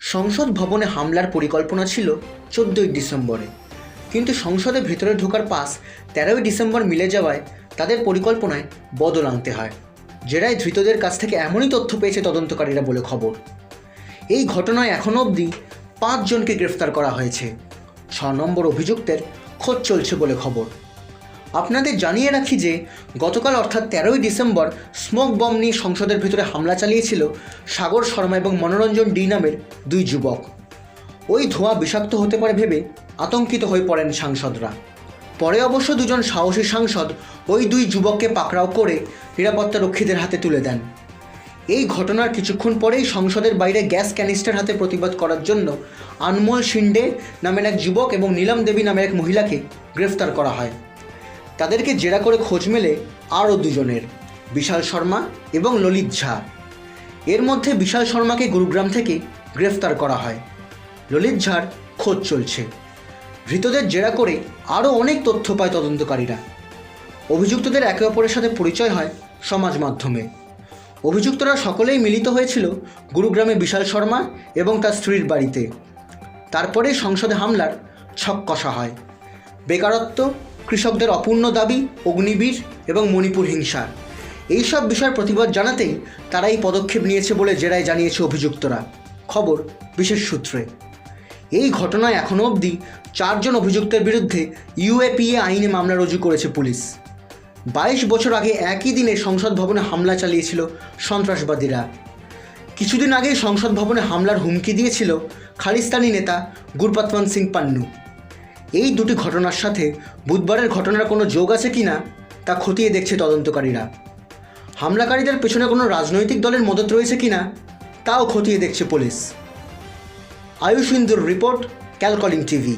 সংসদ ভবনে হামলার পরিকল্পনা ছিল চোদ্দোই ডিসেম্বরে। কিন্তু সংসদে ভেতরে ঢোকার পাস তেরোই ডিসেম্বর মিলে যাওয়ায় তাদের পরিকল্পনায় বদল আনতে হয়। জেরায় ধৃতদের কাছ থেকে এমনই তথ্য পেয়েছে তদন্তকারীরা বলে খবর। এই ঘটনায় এখনও অবধি পাঁচজনকে গ্রেফতার করা হয়েছে। ছ নম্বর অভিযুক্তের খোঁজ চলছে বলে খবর। আপনাদের জানিয়ে রাখি যে, গতকাল অর্থাৎ তেরোই ডিসেম্বর স্মোক বম নিয়ে সংসদের ভিতরে হামলা চালিয়েছিল সাগর শর্মা এবং মনোরঞ্জন ডি নামের দুই যুবক। ওই ধোঁয়া বিষাক্ত হতে পারে ভেবে আতঙ্কিত হয়ে পড়েন সাংসদরা। পরে অবশ্য দুজন সাহসী সাংসদ ওই দুই যুবককে পাকড়াও করে নিরাপত্তা রক্ষীদের হাতে তুলে দেন। এই ঘটনার কিছুক্ষণ পরেই সংসদের বাইরে গ্যাস ক্যানিস্টার হাতে প্রতিবাদ করার জন্য আনমোল শিন্ডে নামের এক যুবক এবং নীলম দেবী নামের এক মহিলাকে গ্রেফতার করা হয়। তাদেরকে জেরা করে খোঁজ মেলে আরও দুজনের, বিশাল শর্মা এবং ললিত ঝা। এর মধ্যে বিশাল শর্মাকে গুরুগ্রাম থেকে গ্রেফতার করা হয়। ললিত ঝাড় খোঁজ চলছে। ধৃতদের জেরা করে আরও অনেক তথ্য পায় তদন্তকারীরা। অভিযুক্তদের একে অপরের সাথে পরিচয় হয় সমাজ মাধ্যমে। অভিযুক্তরা সকলেই মিলিত হয়েছিল গুরুগ্রামে বিশাল শর্মা এবং তার স্ত্রীর বাড়িতে। তারপরে সংসদে হামলার ছক কষা হয়। বেকারত্ব কৃষকদের অপূর্ণ দাবি, অগ্নিবীর এবং মণিপুর হিংসা এইসব বিষয়ের প্রতিবাদ জানাতেই তারা এই পদক্ষেপ নিয়েছে বলে জেরায় জানিয়েছে অভিযুক্তরা। খবর বিশেষ সূত্রে। এই ঘটনায় এখনও অবধি চারজন অভিযুক্তের বিরুদ্ধে ইউএপিএ আইনে মামলা রুজু করেছে পুলিশ। বাইশ বছর আগে একই দিনে সংসদ ভবনে হামলা চালিয়েছিল সন্ত্রাসবাদীরা। কিছুদিন আগেই সংসদ ভবনে হামলার হুমকি দিয়েছিল খালিস্তানি নেতা গুরপাতমান সিং পান্নু। এই দুটি ঘটনার সাথে বুধবারের ঘটনার কোনো যোগ আছে কি না, তা খতিয়ে দেখছে তদন্তকারীরা। হামলাকারীদের পেছনে কোনো রাজনৈতিক দলের মদত রয়েছে কি না, তাও খতিয়ে দেখছে পুলিশ। আয়ুষ ইন্দুর রিপোর্ট, ক্যালকলিং টিভি।